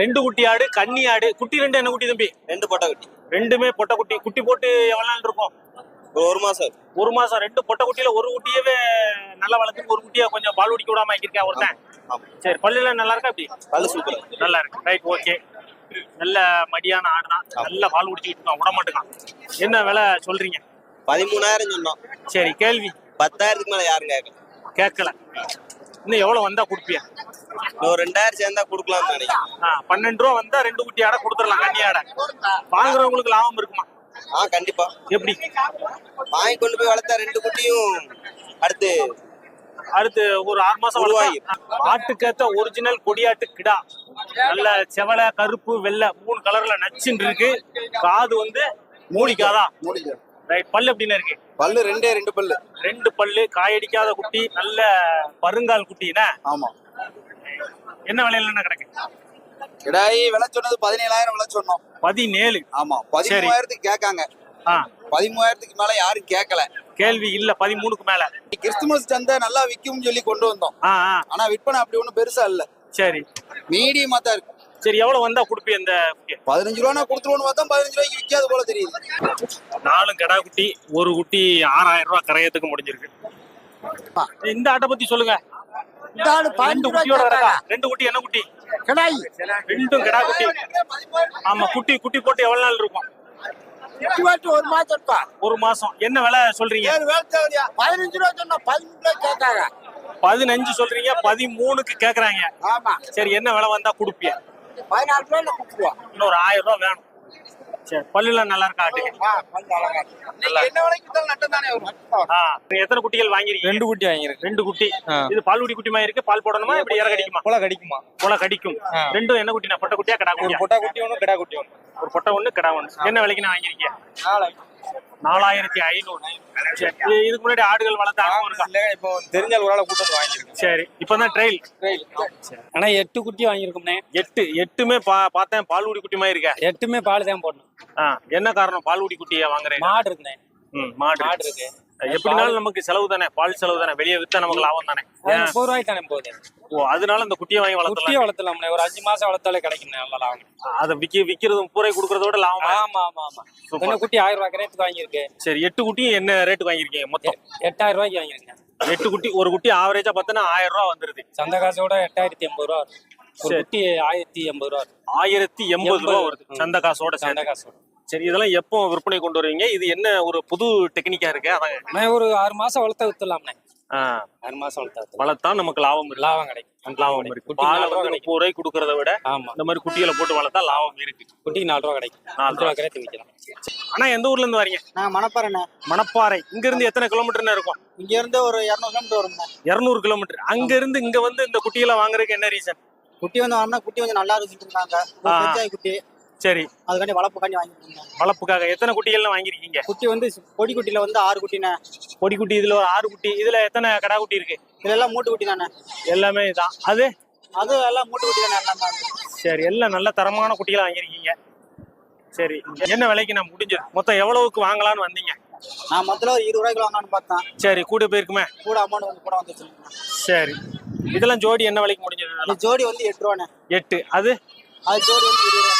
ரெண்டு குட்டி ஆடு கன்னி ஆடு. குட்டி ரெண்டு என்ன குட்டி தம்பி? ரெண்டு பொட்டை குட்டி. ரெண்டுமே பொட்டை குட்டி. குட்டி போட்டு எவ்வளவு நாள் இருக்கும்? ஒரு மாசம். ஒரு மாசம். ரெண்டு பொட்டை குட்டியில ஒரு குட்டியவே நல்லா வளர்த்து ஒரு குட்டியை கொஞ்சம் பால் குடிக்க விடாம ஆக்கியிருக்கேன் ஒருத்தன்? சரி பல்லுல நல்லா இருக்கா அப்படி பல்லு சூப்பர் நல்லா இருக்கு. ரைட் ஓகே நல்ல மடியான ஆடு தான் நல்ல பால் குடிச்சிட்டு இருக்கான். விட மாட்டேங்கான். என்ன விலை சொல்றீங்க? பதிமூணாயிரம் சொன்னோம் சரி கேள்வி. பத்தாயிரத்துக்கு மேல யாரும் கேட்கல. கேட்கல. இன்னும் எவ்வளவு வந்தா கொடுப்பியா? ஒரு ரெண்டாயிரம் சேர்ந்தா கொடுக்கலாம்னு நினைக்கிறேன். பன்னெண்டு ரூபா வந்தா ரெண்டு குட்டி ஆடை கொடுத்துடலாம் கன்னி ஆடை. வாங்குறவங்களுக்கு லாபம் இருக்குமா? ஆ கண்டிப்பா. எப்படி? வாங்கி கொண்டு போய் வளர்த்தா ரெண்டு குட்டியும் அடுத்து அடுத்து ஒரு ஆறு மாசம் உருவாகி. ஆட்டுக்கேத்த ஒரிஜினல் கொடியாட்டு கிடா. நல்ல செவலை கருப்பு வெள்ளை மூணு கலர்ல நச்சுன்னு இருக்கு. காது வந்து மூடிக்காதா? முடியும் ரைட் பல்லு எப்படின்னு இருக்கு? பல்லு ரெண்டே ரெண்டு பல்லு. ரெண்டு பல்லு காயடிக்காத குட்டி நல்ல பருங்கால் குட்டினா ஆமா. என்ன விலையில கிடக்கு கிடாயி விலை சொன்னது பதினேழாயிரம் விலை சொன்னோம். பதினேழு. ஆமா பதிமூவாயிரத்துக்கு கேட்காங்க. பதிமூவாயிரத்துக்கு மேல யாரும் கேட்கல. கேள்வி இல்ல பதிமூணுக்கு மேல. கிறிஸ்துமஸ் சந்தை நல்லா விக்கும்னு சொல்லி கொண்டு வந்தோம். ஆனா விற்பனை அப்படி ஒண்ணும் பெருசா இல்ல. சரி. மீடியமா தான் இருக்கு. சரி எவ்வளவு வந்தா குடுப்பி அந்த? பதினஞ்சு ரூபா கொடுத்துருவோம்னு பார்த்தா பதினஞ்சு ரூபாய்க்கு விற்காது போல தெரியுது. நாலு கடா குட்டி ஒரு குட்டி ஆறாயிரம் ரூபாய் கரையத்துக்கு முடிஞ்சிருக்கு. இந்த ஆட்டை பத்தி சொல்லுங்க. ரெண்டு பதினஞ்சு குட்டியோட கிடக்கா ரெண்டு குட்டி என்ன குட்டி? கிடாய். ரெண்டும் கிடா குட்டி. ஆமா குட்டி குட்டி போட்டு எவ்வளவு நாள் இருக்கும்? குட்டி வாட்டி ஒரு மாசம் இருக்கா? ஒரு மாசம். என்ன விலை சொல்றீங்க? பதினஞ்சு ரூபா சொன்னா பதினஞ்சு ரூபாய் கேட்காங்க பதினஞ்சு சொல்றீங்க பதிமூணுக்கு கேக்குறாங்க. ஆமா. சரி என்ன விலை வந்தா குடுப்பிய? பதினாலு ரூபாய்ல கொடுத்துருவோம். இன்னொரு ஆயிரம் ரூபாய் வேணும். சரி பல்லுலாம் நல்லா இருக்கா ஆட்டுக்கு? எத்தனை குட்டிகள் வாங்கிருக்கீங்க ரெண்டு குட்டி வாங்கியிருக்கு ரெண்டு குட்டி. இது பால்குடி குட்டி மாதிரி இருக்கு பால் போடணுமா இப்படி இற கடிக்குமா? போல கடிக்குமா? போல கடிக்கும். ரெண்டும் என்ன குட்டினா பொட்டை குட்டியா கடா ஒரு குட்டியா? பொட்டா குட்டி ஒன்று கிடா குட்டி ஒன்று ஒரு பொட்டை ஒண்ணு கடா ஒண்ணு. என்ன விலைக்கு நான் வாங்கிருக்கீங்க நாலாயிரத்தி ஐநூறு. இதுக்கு முன்னாடி ஆடுகள் வளர்த்த அனுபவம் இருக்கா? இல்லை இப்போ தெரிஞ்சால் ஒரு ஆளை கூட்டு வந்து வாங்கியிருக்கு சரி இப்பதான் ட்ரையல் ஆனா எட்டு குட்டி வாங்கியிருக்கோம்னே எட்டு எட்டுமே பா பார்த்தேன் பால்குடி குட்டி மாதிரி இருக்க. எட்டுமே பால் தான் போடணும். ஆ, என்ன காரணம்? பால்குடி குட்டியை வாங்குறேன் மாடு இருக்குண்ணே. ம் மாடு மாடு இருக்கு. எப்படினாலும் நமக்கு செலவு தானே? பால் செலவு தானே? வெளியே வித்தா நமக்கு லாபம் தானே? முப்பது ரூபாய்க்கு தானே போகுது ஓ அதனால இந்த குட்டியை வாங்கி குட்டியை வளர்த்தலாம் ஒரு அஞ்சு மாசம் வளர்த்தாலே கிடைக்கும் நல்லா லாபம். அதை விக்க விக்கிறதும் பூரை கொடுக்கறத விட லாபம் ஆமா ஆமா ஆமா. என்ன குட்டி ஆயிரம் ரூபாய் ரேட்டுக்கு வாங்கியிருக்கு. சரி எட்டு குட்டியும் என்ன ரேட்டுக்கு வாங்கியிருக்கீங்க மொத்தம்? எட்டாயிரம் ரூபாய்க்கு வாங்கியிருக்கேன். எட்டு குட்டி ஒரு குட்டி ஆவரேஜா பார்த்தோன்னா ஆயிரம் ரூபா வந்துருது. சந்த காசோட எட்டாயிரத்தி எண்பது ரூபா. ஒரு. குட்டி ஆயிரத்தி எண்பது ரூபா. ஆயிரத்தி எண்பது ரூபா. வருது. சந்த காசோட சந்த காசோட. சரி இதெல்லாம் எப்போ விற்பனை கொண்டு வருவீங்க? இது என்ன ஒரு புது டெக்னிக்கா இருக்கு? அதான் ஒரு ஆறு மாசம் வளர்த்தா வித்துலாம்ண்ணே ஆறு மாசம் வளர்த்தா. வளர்த்தா நமக்கு லாபம் இருக்கு. லாபம் கிடைக்கும். லாபம் இருக்கு. பாலை வந்து முப்பது ரூபாய்க்கு கொடுக்கறத விட ஆமா. இந்த மாதிரி குட்டிகளை போட்டு வளர்த்தா லாபம் இருக்கு. குட்டிக்கு நாலு ரூபா கிடைக்கும். நாலு ரூபா கிடைத்து விற்கலாம் ஆனா எந்த ஊர்ல இருந்து வரீங்க? நான் மணப்பாறைண்ணே. மணப்பாறை. இங்க இருந்து எத்தனை கிலோமீட்டர்னு இருக்கும்? இங்க இருந்து ஒரு இரநூறு கிலோமீட்டர் வரும்ண்ணே. இருநூறு கிலோமீட்டர் அங்க இருந்து இங்க வந்து இந்த குட்டிகளை வாங்குறதுக்கு என்ன ரீசன் குட்டி வந்து வாங்கினா குட்டி வந்து நல்லா இருக்குன்னு இருந்தாங்க குட்டி. சரி. அதுக்காண்டி வளர்ப்புக்காண்டி வாங்கிட்டு இருந்தேன் வளர்ப்புக்காக எத்தனை குட்டிகள்லாம் வாங்கிருக்கீங்க குட்டி வந்து பொடி குட்டியில வந்து ஆறு குட்டிண்ணே பொடி குட்டி இதுல ஒரு ஆறு குட்டி இதுல எத்தனை கடா குட்டி இருக்கு? இதுல எல்லாம் மூட்டு குட்டி தானே. எல்லாமே இதான். அது? அது எல்லாம் மூட்டு குட்டி தானே எல்லாம் சரி எல்லாம் நல்ல தரமான குட்டிகளை வாங்கியிருக்கீங்க. சரி என்ன விலைக்கு நான் முடிஞ்சது? மொத்தம் எவ்வளவுக்கு வாங்கலாம்னு வந்தீங்க? நான் மொத்தம் ஒரு இருபது ரூபாய்க்கு வாங்கலாம்னு பார்த்தேன். சரி கூட போயிருக்குமே? கூட அமௌண்ட் வந்து கூட வந்துச்சு சரி இதெல்லாம் ஜோடி என்ன விலைக்கு முடிஞ்சது இதெல்லாம்? ஜோடி வந்து எட்டு ரூபாண்ணே. எட்டு. அது? அது ஜோடி வந்து இருபது ரூபா.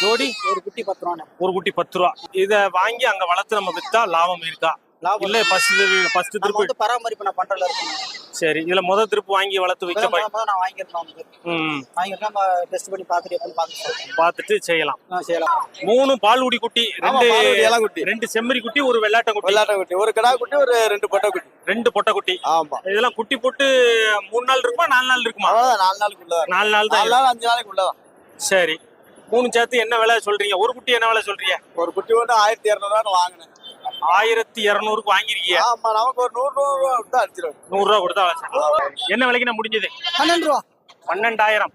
ஜோடி? ஒரு குட்டி பத்து ரூபாண்ணே. ஒரு குட்டி பத்து ரூபா. இத வாங்கி அங்க வளர்த்து நம்ம வித்தா லாபம் இருக்கா? லாபம் இல்ல ஃபர்ஸ்ட் ஃபர்ஸ்ட் திருப்பு வந்து பராமரிப்பு நான் பண்றதுல இருக்கேன் சரி இதுல முத திருப்பு வாங்கி வளர்த்து முத நான் வாங்கியிருந்தேன் வந்து ம் வாங்கியிருக்கேன் நம்ம டெஸ்ட் பண்ணி பார்த்துட்டு எப்படின்னு பார்த்து சொல்றேன். பார்த்துட்டு செய்யலாம். செய்யலாம். மூணு பால்குடி குட்டி ரெண்டு இளம் குட்டி. ரெண்டு செம்மறி குட்டி ஒரு வெள்ளாட்ட குட்டி. வெள்ளாட்ட குட்டி ஒரு கிடா குட்டி ஒரு ரெண்டு பொட்டை குட்டி. ரெண்டு பொட்டை குட்டி. ஆமா. இதெல்லாம் குட்டி போட்டு மூணு நாள் இருக்குமா நாலு நாள் இருக்குமா? நாலு நாளுக்குள்ள நாலு நாள் தான் நாலு நாள் அஞ்சு நாளைக்குள்ளதான். சரி. மூணு சேர்த்து என்ன விலை சொல்றீங்க? ஒரு குட்டி என்ன விலை சொல்றீங்க? ஒரு குட்டி ஒன்று ஆயிரத்தி இரநூறுவான்னு வாங்கினேன். ஆயிரத்தி இருநூறுக்கு வாங்கிருக்கீங்க. ஆமா நமக்கு ஒரு நூறு நூறு ரூபா விட்டு அடிச்சிருவேன் நூறு ரூபா கொடுத்தா. என்ன விலைக்கு நான் முடிஞ்சது? பன்னெண்டு ரூபா. பன்னெண்டாயிரம்.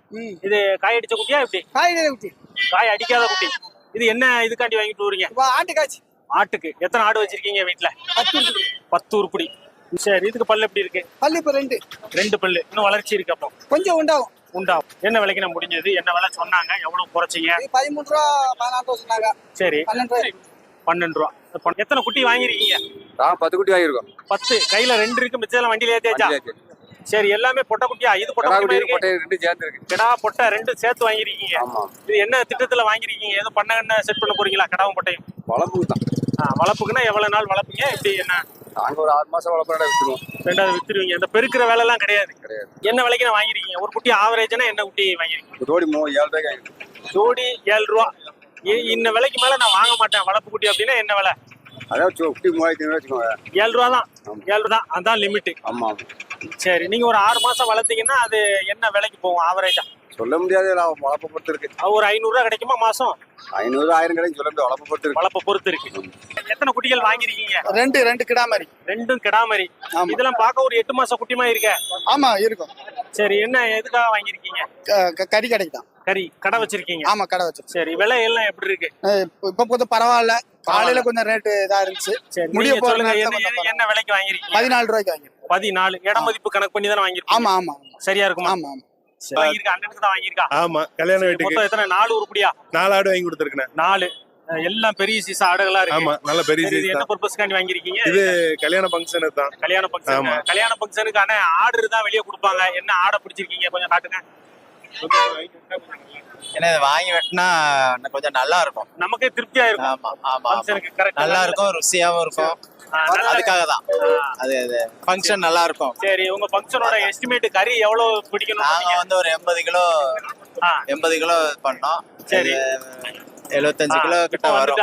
இது காய் அடிச்ச குட்டியா எப்படி? காய்கறி குட்டி. காய் அடிக்காத குட்டி. இது என்ன இதுக்காண்டி வாங்கிட்டு வரீங்க இப்போ ஆட்டு காய்ச்சி. ஆட்டுக்கு. எத்தனை ஆடு வச்சிருக்கீங்க வீட்டுல பத்து உருப்படி. சரி இதுக்கு பல்லு எப்படி இருக்கு? பல்லு இப்போ ரெண்டு. ரெண்டு பல்லு. இன்னும் வளர்ச்சி இருக்கு அப்போ. கொஞ்சம் உண்டாகும். உண்டாகும். என்ன விலைக்கு நான் முடிஞ்சது? என்ன விலை சொன்னாங்க? எவ்வளவு குறைச்சிங்க? பதிமூணு ரூபா பதினாறு ரூபா சொன்னாங்க. சரி. பன்னெண்டு ரூபா. எத்தனை குட்டி வாங்கிருக்கீங்க நான் பத்து குட்டி வாங்கியிருக்கோம். பத்து. கையில ரெண்டு இருக்கு மிச்சம் வண்டியில ஏத்தியாச்சா? சரி எல்லாமே பொட்டை குட்டியா? இது பொட்டை குட்டி ரெண்டு சேர்ந்து இருக்கு? கிடா பொட்டை ரெண்டு சேர்த்து வாங்கிருக்கீங்க ஆமா. இது என்ன திட்டத்துல வாங்கிருக்கீங்க ஏதோ பண்ண என்ன செட் பண்ண போறீங்களா? கிடாவும் பொட்டையும்? வளர்ப்புக்கு தான். வளர்ப்புக்குன்னா எவ்வளவு நாள் வளர்ப்பீங்க? இப்படி என்ன? நாங்க ஒரு ஆறு மாசம் வளர்ப்பா வித்துருவோம். ரெண்டாவது வித்துருவீங்க. இந்த பெருக்கிற வேலை எல்லாம் கிடையாது. கிடையாது. என்ன விலைக்கு நான் வாங்கிருக்கீங்க ஒரு குட்டி ஆவரேஜ்னா என்ன குட்டி வாங்கிருக்கீங்க ஜோடி மூ ஏழு ரூபாய்க்கு ஜோடி ஏழு ரூபா. இந்த விலைக்கு மேல நான் வாங்க மாட்டேன். வளர்ப்பு குட்டி அப்படின்னா என்ன விலை? அதாவது சு- குட்டி மூவாயிரத்தி ஐநூறு வச்சுக்கோங்க. ஏழு ரூபா தான். ஏழு ரூபா. தான் அதான் லிமிட் ஆமா ஆமா. சரி நீங்க ஒரு ஆறு மாசம் வளர்த்தீங்கன்னா அது என்ன விலைக்கு போகும் ஆவரேஜா சொல்ல முடியாது நான் வளர்ப்பை பொறுத்து இருக்கு ஒரு ஐநூறு ரூபா கிடைக்குமா மாசம்? ஐநூறு ஆயிரம் கிடைக்கும் சொல்ல முடியாது வளர்ப்பை பொறுத்து இருக்கு வளர்ப்பை பொறுத்து இருக்கு எத்தனை குட்டிகள் வாங்கிருக்கீங்க ரெண்டு ரெண்டு கிடா மாதிரி ரெண்டும் கிடாமரி. ஆமா. இதெல்லாம் பார்க்க ஒரு எட்டு மாசம் குட்டிமா இருக்க. ஆமா இருக்கும். சரி என்ன எதுக்காக வாங்கிருக்கீங்க க- க- கறி கடைக்கு தான். கறி கடை வச்சிருக்கீங்க. ஆமா கடை வச்சிருக்கோம் சரி விலை எல்லாம் எப்படி இருக்கு? இப்ப கொஞ்சம் பரவாயில்ல. காலையில கொஞ்சம் ரேட்டு இதா இருந்துச்சு. முடிய போற என்ன- விலைக்கு வாங்கிருக்கீங்க? பதினாலு ரூபாய்க்கு வாங்கிருக்கோம். பதினாலு. இட மதிப்பு கணக்கு பண்ணி தானே வாங்கிருக்கீங்க? ஆமா ஆமா சரியா இருக்குமா? ஆமா ஆமா. அண்ணனுக்கு தான் வாங்கியிருக்கா? ஆமா கல்யாண வீட்டுக்கு. மொத்தம் எத்தனை? நாலு உருப்படியா? நாலு ஆடு வாங்கி கொடுத்துருக்கேன். நாலு. எல்லாம் பெரிய சீச ஆடுகளா இருக்கு? ஆமா நல்ல பெரிய சைஸ் என்ன பர்பஸ்க்காண்டி வாங்கிருக்கீங்க இது கல்யாண ஃபங்க்ஷனுக்கு தான் கல்யாண ஃபங்க்ஷன் ஆமா. கல்யாண ஃபங்க்ஷனுக்கான ஆர்டர் தான் வெளியே கொடுப்பாங்க. என்ன ஆடை பிடிச்சிருக்கீங்க? கொஞ்சம் காட்டுங்க. ஏன்னா இதை வாங்கி வெட்டினா கொஞ்சம் நல்லா இருக்கும் நமக்கே திருப்தியா இருக்கும் ஆமா ஆமா நல்லா இருக்கும். ருசியாவும் இருக்கும் அதுக்காக தான். அது அது. ஃபங்க்ஷன் நல்லா இருக்கும் சரி உங்க ஃபங்க்ஷனோட எஸ்டிமேட் கறி எவ்வளவு பிடிக்கணும் நாங்க வந்து ஒரு எண்பது கிலோ. எண்பது கிலோ பண்ணோம். சரி. எழுபத்தஞ்சு கிலோ கிட்ட வரும்.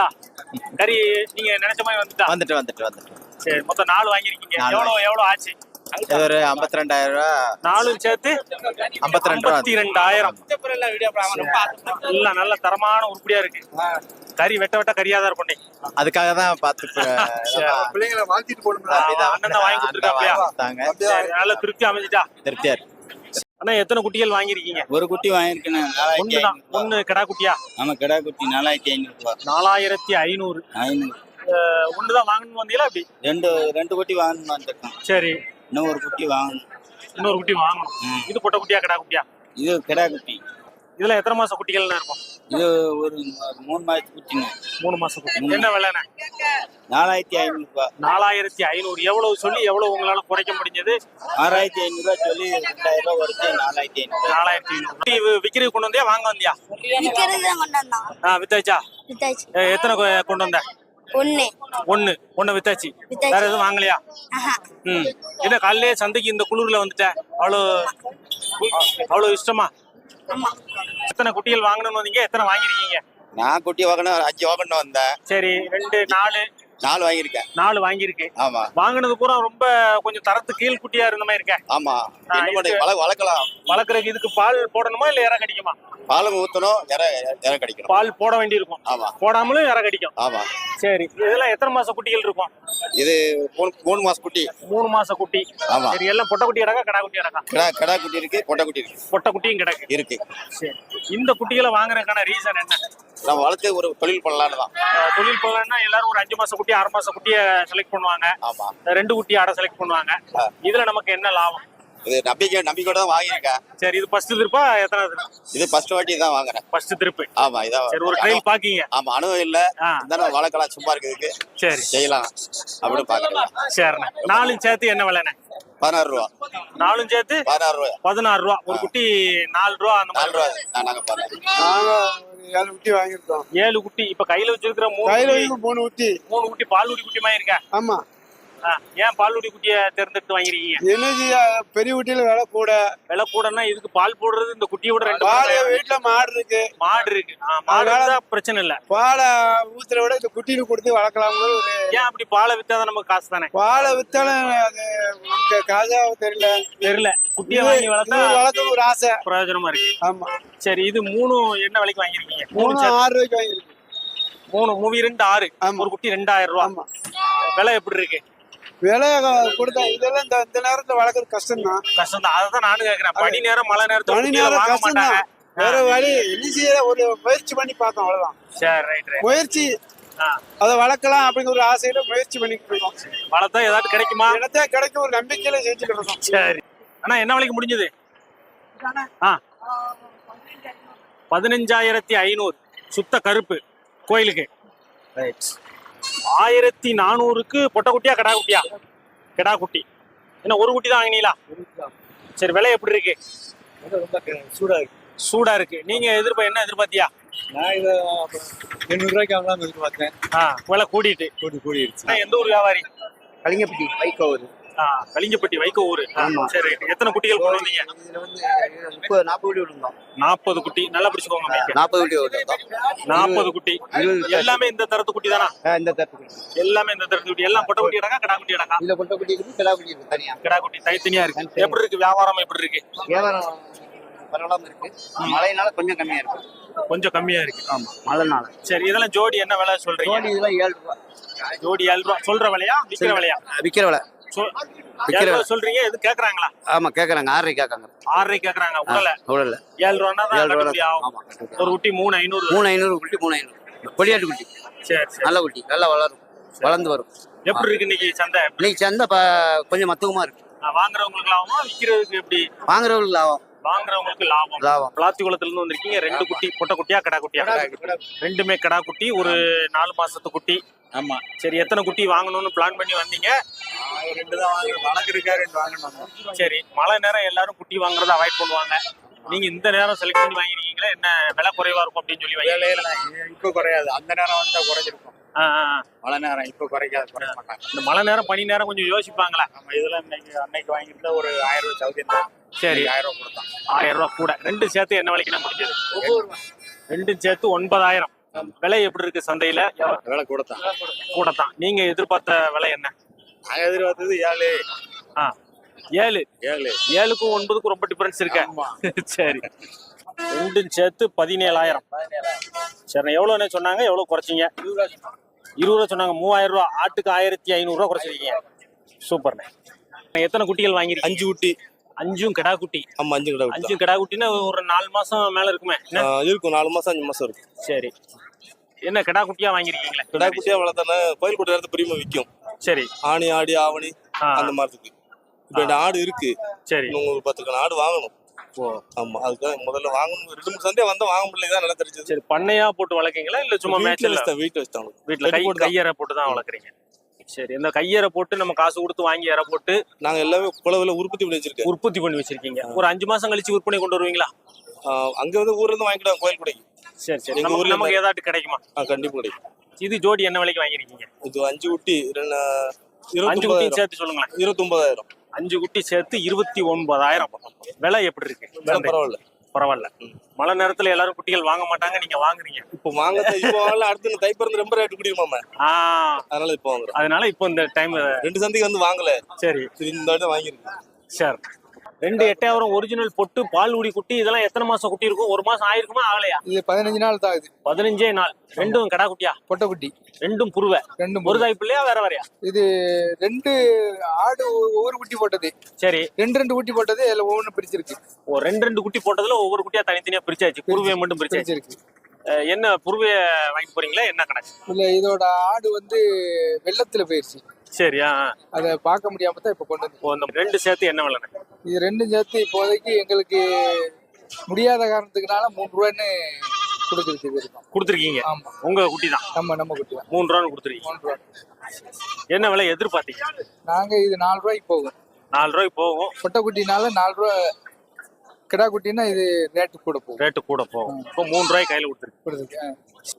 கறி நீங்க நினைச்ச மாதிரி வந்துட்டா? வந்துட்டு வந்துட்டு வந்துட்டு. சரி மொத்தம் நாலு வாங்கிருக்கீங்க. எவ்வளவு எவ்வளவு ஆச்சு? இது ஒரு ஐம்பத்தி ரெண்டாயிரம் ரூபா நாலும் சேர்த்து ஐம்பத்தி ரெண்டு ரெண்டாயிரம் இல்ல நல்ல தரமான உருப்படியா இருக்கு. கறி வெட்ட வெட்ட கறியா தான் இருக்கும். அதுக்காக தான் பார்த்து பிள்ளைங்களை வாழ்த்திட்டு போடுங்க அண்ணன் தான் வாங்கி சரி, நல்ல திருப்தி அமைஞ்சிட்டா? திருப்தியா இருக்கு. அண்ணா எத்தனை குட்டிகள் வாங்கிருக்கீங்க ஒரு குட்டி ஐநூறு ஒண்ணு கிடா குட்டியா? நம்ம கிடா குட்டி நாலாயிரத்தி ஐநூறு நாலாயிரத்தி ஐநூறு. ஐநூறு. ஒண்ணுதான் வாங்கணும் வந்தீங்களா அப்படி? ரெண்டு ரெண்டு குட்டி வாங்கணும் வந்திருக்கோம் சரி. இன்னும் ஒரு குட்டி வாங்கணும். இன்னொரு குட்டி வாங்கணும். இது பொட்டை குட்டியா கிடா குட்டியா? இது கிடா குட்டி. இதுல எத்தனை மாசம் குட்டிகள்னா இருக்கும்? இது ஒரு மூணு மாதத்து குட்டிங்க. மூணு மாசம் குட்டி. என்ன விலைண்ணே? நாலாயிரத்தி ஐநூறு ரூபா. நாலாயிரத்தி ஐநூறு. எவ்வளவு சொல்லி எவ்வளவு உங்களால குறைக்க முடிஞ்சது? ஆறாயிரத்தி ஐநூறு ரூபா சொல்லி ரெண்டாயிரம் ரூபா குறைச்சி நாலாயிரத்தி ஐநூறு நாலாயிரத்தி ஐநூறு. குட்டி விக்கிறது கொண்டு வந்தியா? வாங்க வந்தியா? விக்கிறது கொண்டு வந்தான் ஆ வித்தாச்சா? எத்தனை கொண்டு வந்த? ஒண்ணு. ஒண்ணு. ஒண்ணு வித்தாச்சு. வேற எதுவும் வாங்கலையா? ம். என்ன காலையிலே சந்தைக்கு இந்த குளிர்ல வந்துட்ட. அவ்வளோ அவ்வளோ இஷ்டமா? எத்தனை குட்டிகள் வாங்கணும்னு வந்தீங்க? எத்தனை வாங்கிருக்கீங்க நான் குட்டி வாங்கணும் அஞ்சு வாங்கணும் வந்தேன். சரி ரெண்டு நாலு நாலு வாங்கியிருக்கேன். நாலு வாங்கியிருக்கு ஆமா. வாங்கினது பூரா ரொம்ப கொஞ்சம் தரத்து கீழ் குட்டியா இருந்த மாதிரி இருக்க ஆமா. வள வளர்க்கலாம். வளர்க்குறதுக்கு இதுக்கு பால் போடணுமா இல்ல இற கடிக்குமா பாலும் ஊத்தணும் இற இற கிடைக்கணும் பால் போட வேண்டியிருக்கும். ஆமா. போடாமலும் இற கடிக்கும் ஆமா. சரி. இதெல்லாம் எத்தனை மாச குட்டிகள் இருக்கும்? இது மூணு மூணு மாசம் குட்டி. மூணு மாச குட்டி. ஆமா. சரி எல்லாம் பொட்டை குட்டி கிடக்கா கடா குட்டி கிடக்கா கிடா கிடா குட்டி இருக்கு பொட்டை குட்டி இருக்கு. பொட்டை குட்டியும் கிடக்கு. இருக்கு. சரி. இந்த குட்டிகளை வாங்குறதுக்கான ரீசன் என்ன? நான் வளர்த்து ஒரு தொழில் பண்ணலான்னு தான். தொழில் பண்ணலன்னா எல்லாரும் ஒரு அஞ்சு மாச குட்டி ஆறு மாச குட்டிய செலக்ட் பண்ணுவாங்க. ஆமா. ரெண்டு குட்டி ஆடை செலக்ட் பண்ணுவாங்க. இதுல நமக்கு என்ன லாபம்? இது நம்பிக்கை நம்பிக்கையோட தான் வாங்கியிருக்கேன். சரி இது ஃபர்ஸ்ட் திருப்பா எத்தனை இது ஃபர்ஸ்ட் வாட்டி தான் வாங்குறேன். ஃபர்ஸ்ட் திருப்பு. ஆமா இதான் சரி ஒரு ட்ரையல் பாக்கீங்க. ஆமா அனுபவம் இல்ல. இருந்தாலும் வளர்க்கலாம் சும்மா இருக்கிறதுக்கு சரி. செய்யலாம். அப்படின்னு பாக்குறேன் சரிண்ணே. நாலும் சேர்த்து என்ன விலைண்ணே? பதினாறு ரூபா. நாலும் சேர்த்து பதினாறு ரூபா. பதினாறு ரூபா. ஒரு குட்டி நாலு ரூபா அந்த நாலு மாதிரி ஏழு குட்டி வாங்கியிருக்கோம். ஏழு குட்டி. இப்ப கையில வச்சிருக்கிற மூணு கையில மூணு குட்டி. மூணு குட்டி பால்குடி குட்டி மாதிரி இருக்கா? ஆமா. ஏன் பால்குடி குட்டிய தேர்ந்தெடுத்து வாங்கிருக்கீங்க? என்னது பெரிய குட்டியில விலை கூட. விலை கூடன்னா இதுக்கு பால் போடுறது இந்த குட்டியை விட ரெண்டு பால் வீட்டுல மாடு இருக்கு. மாடு இருக்கு. மாடு பிரச்சனை இல்ல. பாலை ஊத்துற விட இந்த குட்டியில கொடுத்து வளர்க்கலாம்னு ஒரு ஏன் அப்படி பாலை வித்தாதான் நமக்கு காசு தானே? பாலை வித்தாலும் அது நமக்கு காசா தெரியல. தெரியல. குட்டியை வாங்கி வளர்த்தா வளர்க்க ஒரு ஆசை. பிரயோஜனமா இருக்கு. ஆமா. சரி இது மூணு என்ன விலைக்கு வாங்கிருக்கீங்க மூணு ஆறு ரூபாய்க்கு வாங்கியிருக்கு மூணு மூவி ரெண்டு ஆறு. ஒரு குட்டி ரெண்டாயிரம் ரூபா. ஆமா. விலை எப்படி இருக்கு? விலை கொடுத்தா இதெல்லாம் இந்த இந்த நேரத்துல வளர்க்கறது கஷ்டம் தான் கஷ்டம் தான் அதான் நானும் கேக்குறேன் பனி நேரம் மழை நேரத்துல குட்டிகளை நேரம் கஷ்டம் தான் வேற வழி என்ன ஒரு முயற்சி பண்ணி பார்த்தோம் அவ்வளவுதான். சரி ரைட் ரைட் முயற்சி. அதை வளர்க்கலாம் அப்படிங்கிற ஒரு ஆசையில முயற்சி பண்ணிட்டு இருக்கோம். வளர்த்தா ஏதாவது கிடைக்குமா? இடத்த கிடைக்கும் ஒரு நம்பிக்கையில செஞ்சுட்டு இருக்கோம். சரி. அண்ணா என்ன விலைக்கு முடிஞ்சது? ஆ. பதினஞ்சாயிரத்தி ஐநூறு. சுத்த கருப்பு கோயிலுக்கு. ஆயிரத்தி நானூறுக்கு பொட்டை குட்டியா கடா குட்டியா? கிடா குட்டி. என்ன ஒரு குட்டி தான் வாங்கினீங்களா? சரி விலை எப்படி இருக்கு? ரொம்ப சூடா இருக்கு. சூடா இருக்கு. நீங்க எதிர்ப்பா என்ன எதிர்பார்த்தியா? நான் இதை எண்ணூறு ரூபாய்க்கு வாங்கலாம் எதிர்பார்த்தேன். ஆ விலை கூடிட்டு. கூடி கூடிடுச்சு எந்த ஊர் வியாபாரி? கலிங்கப்பட்டி வைக்கோவர் ஆ, கலிங்கப்பட்டி வைக்க ஊரு. சரி எத்தனை குட்டிகள் கொண்டு வந்தீங்க? முப்பது நாற்பது வீடு விழுந்தோம் நாற்பது குட்டி. நல்லா பிடிச்சுக்கோங்க நாற்பது வீடு விழுந்தோம் நாற்பது குட்டி. எல்லாமே இந்த தரத்து குட்டி தானா? இந்த தரத்துக்கு எல்லாமே இந்த தரத்து குட்டி. எல்லாம் பொட்டை குட்டி இடக்கா கடா குட்டி இடக்கா இதுல கொட்டை குட்டி இருக்கு கிடா குட்டி இருக்கு தனியா. கடா குட்டி தனித்தனியா இருக்கு. எப்படி இருக்கு? வியாபாரம் எப்படி இருக்கு? வியாபாரம் பரவாயில்லாம இருக்கு. மழைனால கொஞ்சம் கம்மியா இருக்கு. கொஞ்சம் கம்மியா இருக்கு. ஆமா மழைனால. சரி இதெல்லாம் ஜோடி என்ன விலை சொல்றீங்க? ஜோடி இதெல்லாம் ஏழு ரூபா. ஜோடி ஏழு ரூபா. சொல்ற விலையா? விக்கிற விலையா? விக்கிற விலை. சொல்றீங்க? எது கேக்குறாங்களா? ஆமா கேக்குறாங்க. ஆறரை கேட்காங்க ஆறரை கேக்குறாங்க. உடல. உடல்ல ஏழு ரூபா ஆகும். ஒரு குட்டி மூணு ஐநூறு. மூணு ஐநூறு குட்டி மூணு ஐநூறு. கொடியாட்டு குட்டி. சரி நல்ல குட்டி. நல்லா வளரும். வளர்ந்து வரும். எப்படி இருக்கு இன்னைக்கு சந்தை? இன்னைக்கு சந்தை கொஞ்சம் மத்துவமா இருக்கு. வாங்குறவங்களுக்கு லாபமா விக்கிறதுக்கு எப்படி? வாங்குறவங்களுக்கு லாபம். வாங்குறவங்களுக்கு லாபம். லாபம். பிளாத்திகுளத்துல இருந்து வந்திருக்கீங்க. ரெண்டு குட்டி பொட்டை குட்டியா கடா குட்டியா? ரெண்டுமே கடா குட்டி ஒரு நாலு மாசத்து குட்டி. ஆமா. சரி எத்தனை குட்டி வாங்கணும்னு பிளான் பண்ணி வந்தீங்க? ரெண்டு தான் வாங்க வளர்க்குறக்கா ரெண்டு வாங்கணும். சரி மழை நேரம் எல்லாரும் குட்டி வாங்குறத அவாய்ட் பண்ணுவாங்க. நீங்க இந்த நேரம் செலக்ட் பண்ணி வாங்கிருக்கீங்களா? என்ன விலை குறைவா இருக்கும் அப்படின்னு சொல்லி வாங்கி இப்போ குறையாது. அந்த நேரம் வந்தா குறைஞ்சிருக்கும். மழை நேரம் இப்போ குறைக்காது குறைய மாட்டாங்க. இந்த மழை நேரம் பனி நேரம் கொஞ்சம் யோசிப்பாங்களா. நம்ம இதெல்லாம் இன்னைக்கு அன்னைக்கு வாங்கியிருந்தா ஒரு ஆயிரம் ரூபாய் சவுதியம் தான் சரி. ஆயிரம் ரூபாய் கொடுத்தான். ஆயிரம் ரூபாய் கூட. ரெண்டு சேர்த்து என்ன விலைக்கு நான் முடிஞ்சது ரெண்டும் சேர்த்து ஒன்பதாயிரம். விலை எப்படி இருக்கு சந்தையில? விலை கொடுத்தான். கூட தான் நீங்க எதிர்பார்த்த விலை என்ன? நாங்க எதிர்பார்த்தது ஏழு. ஆ. ஏழு. ஏழு. ஏழுக்கும் ஒன்பதுக்கும் ரொம்ப டிஃபரன்ஸ் இருக்க? சரி. ரெண்டும் சேர்த்து பதினேழாயிரம். சரி எவ்வளோண்ணே சொன்னாங்க? எவ்வளோ குறைச்சிங்க? இருபது ரூபா சொன்னாங்க. மூவாயிரம் ரூபா. ஆட்டுக்கு ஆயிரத்தி ஐநூறுரூவா குறைச்சிருக்கீங்க. சூப்பர்ண்ணே. எத்தனை குட்டிகள் வாங்கிருக்கீங்க அஞ்சு குட்டி. அஞ்சும் கிடா குட்டி. ஆமா அஞ்சு கடை அஞ்சும் கிடா ஒரு நாலு மாசம் மேல இருக்குமே? இருக்கும் நாலு மாசம் அஞ்சு மாசம் இருக்கும். சரி. என்ன கிடா குட்டியா வாங்கிருக்கீங்களே? கடை குட்டியா வளர்த்தானே கோயில் குட்டி நேரத்து பிரியுமா விற்கும் சரி. ஆணி ஆடி ஆவணி அந்த மாதிரி இருக்கு இப்ப இந்த ஆடு இருக்கு. சரி. ஒரு பத்து ஆடு வாங்கணும். ஆமா அதுக்காக முதல்ல வாங்கணும். ரெண்டு மூணு சண்டே வந்தா வாங்க முடியல தான் நல்லா தெரிஞ்சது. சரி பண்ணையா போட்டு வளர்க்கீங்களா? இல்ல சும்மா மேட்ச்ல? வீட்டுல வச்சுட்டாங்க வீட்டுல கை. கையறை போட்டு தான் வளர்க்குறீங்க. சரி இந்த கையறை போட்டு நம்ம காசு கொடுத்து வாங்கி இறை போட்டு நாங்க எல்லாமே குளவில உற்பத்தி பண்ணி வச்சிருக்கேன். உற்பத்தி பண்ணி வச்சிருக்கீங்க. ஒரு அஞ்சு மாசம் கழிச்சு விற்பனை கொண்டு வருவீங்களா? அங்க வந்து ஊர்ல இருந்து வாங்கிடுவாங்க கோயில் குடைக்கு சரி சரி. எங்க ஊர்ல நமக்கு ஏதாட்டு கிடைக்குமா? கண்டிப்பா கிடைக்கும். இது ஜோடி என்ன விலைக்கு வாங்கிருக்கீங்க இது அஞ்சு குட்டி அஞ்சு குட்டி சேர்த்து சொல்லுங்களேன். இருபத்தி ஒன்பதாயிரம் அஞ்சு குட்டி சேர்த்து இருபத்தி ஒன்பதாயிரம். விலை எப்படி இருக்கு? பரவாயில்ல. பரவாயில்ல. மழை நேரத்துல எல்லாரும் குட்டிகள் வாங்க மாட்டாங்க நீங்க வாங்குறீங்க. இப்போ வாங்க இப்போ வாங்கல அடுத்து இந்த தைப்பிறந்து ரொம்ப ரேட்டு குடிக்குமாம அதனால இப்போ வாங்குறோம். அதனால இப்போ இந்த டைம் ரெண்டு சந்தைக்கு வந்து வாங்கல. சரி. இந்த வாட்டி வாங்கிருக்கு சரி ரெண்டு எட்டாயிரம் ஒரிஜினல் பொட்டு பால் குடி குட்டி இதெல்லாம் எத்தனை மாசம் குட்டி இருக்கும் ஒரு மாசம் ஆயிருக்குமா? ஆகலையா? இது பதினஞ்சு நாள் தான் ஆகுது பதினஞ்சே நாள். ரெண்டும் கடா குட்டியா? பொட்டைக்குட்டி ரெண்டும் புருவ. ரெண்டும் ஒரு தாய் பிள்ளையா வேற வேறையா? இது ரெண்டு ஆடு ஒவ்வொரு குட்டி போட்டது. சரி. ரெண்டு ரெண்டு குட்டி போட்டது இதுல ஒவ்வொன்று பிரிச்சிருக்கு. ஒரு ரெண்டு ரெண்டு குட்டி போட்டதுல ஒவ்வொரு குட்டியா தனித்தனியா பிரிச்சாச்சு. குருவையை மட்டும் பிரிச்சாச்சு. பிரிச்சிருக்கு. அஹ் என்ன புருவைய வாங்கிட்டு போறீங்களா? என்ன கணக்கு? இல்ல இதோட ஆடு வந்து வெள்ளத்துல போயிருச்சு. சரி ஆ. ஆ. அதை பார்க்க முடியாம தான் இப்ப கொண்டு வந்து ரெண்டு சேர்த்து என்ன விலை? இது ரெண்டும் சேர்த்து இப்போதைக்கு எங்களுக்கு முடியாத காரணத்துக்குனால மூணு ரூபான்னு கொடுத்துருக்கு கொடுத்துருக்கீங்க? ஆமா. உங்க குட்டி தான்? நம்ம நம்ம குட்டி தான். மூணு ரூபான்னு கொடுத்துருக்கீங்க. மூணு ரூபா. என்ன விலை எதிர்பார்த்தீங்க? நாங்க இது நாலு ரூபாய்க்கு போகும். நாலு ரூபாய்க்கு போகும். பொட்டை குட்டினால நாலு ரூபா கிடா குட்டினா இது ரேட்டு கூட போகும். ரேட்டு கூட போகும். இப்போ மூணு ரூபாய் கையில கொடுத்துருக்கு.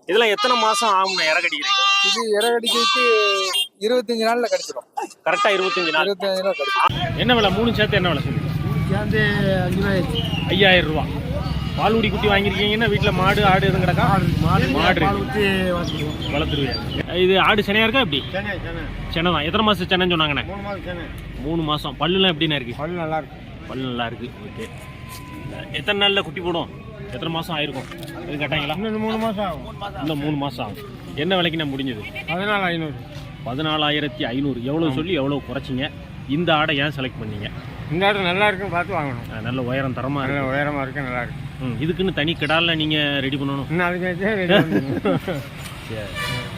இதெல்லாம் எத்தனை மாசம் ஆகும் இறக்கடிக்கிறீங்க இது இறகடிக்கிறதுக்கு இருபத்தஞ்சு நாள்ல கிடைச்சிடும் கரெக்டா இருபத்தஞ்சு நாள். இருபத்தஞ்சு நாள் கிடைச்சிடும் என்ன விலை? மூணு சேர்த்து என்ன விலை சொல்லுங்க சேர்ந்து அஞ்சு ரூபாய் ஐயாயிரம் ரூபா. பால்குடி குட்டி வாங்கியிருக்கீங்கன்னா வீட்டில் மாடு ஆடு எதுவும் கிடக்கா? மாடு மாடு வளர்த்துருவீங்க இது ஆடு செனையா இருக்கா எப்படி? செனை தான். எத்தனை மாசம் சென்னைன்னு சொன்னாங்கண்ணே? மூணு மாதம் தானே மூணு மாசம். பல்லுலாம் எப்படிண்ணே இருக்கு? பல் நல்லா இருக்கும் பல்லு நல்லா இருக்கு. ஓகே. எத்தனை நாள்ல குட்டி போடும்? எத்தனை மாசம் ஆயிருக்கும்? இது கேட்டாங்களா இன்னும் மூணு மாதம் ஆகும். இன்னும் மூணு மாசம் ஆகும். என்ன விலைக்கு நான் முடிஞ்சது? பதினாலு ஐநூறு. பதினாலாயிரத்தி ஐநூறு. எவ்வளோ சொல்லி எவ்வளோ குறைச்சிங்க? இந்த ஆடை ஏன் செலக்ட் பண்ணீங்க? இந்த ஆடு நல்லா இருக்குன்னு பார்த்து வாங்கணும். நல்ல உயரம் தரமா நல்ல இருக்கு. உயரமா இருக்கு நல்லா இருக்கு. ம், இதுக்குன்னு தனி கிடால நீங்க ரெடி பண்ணணும்? இன்னும் அதுக்கு சரி.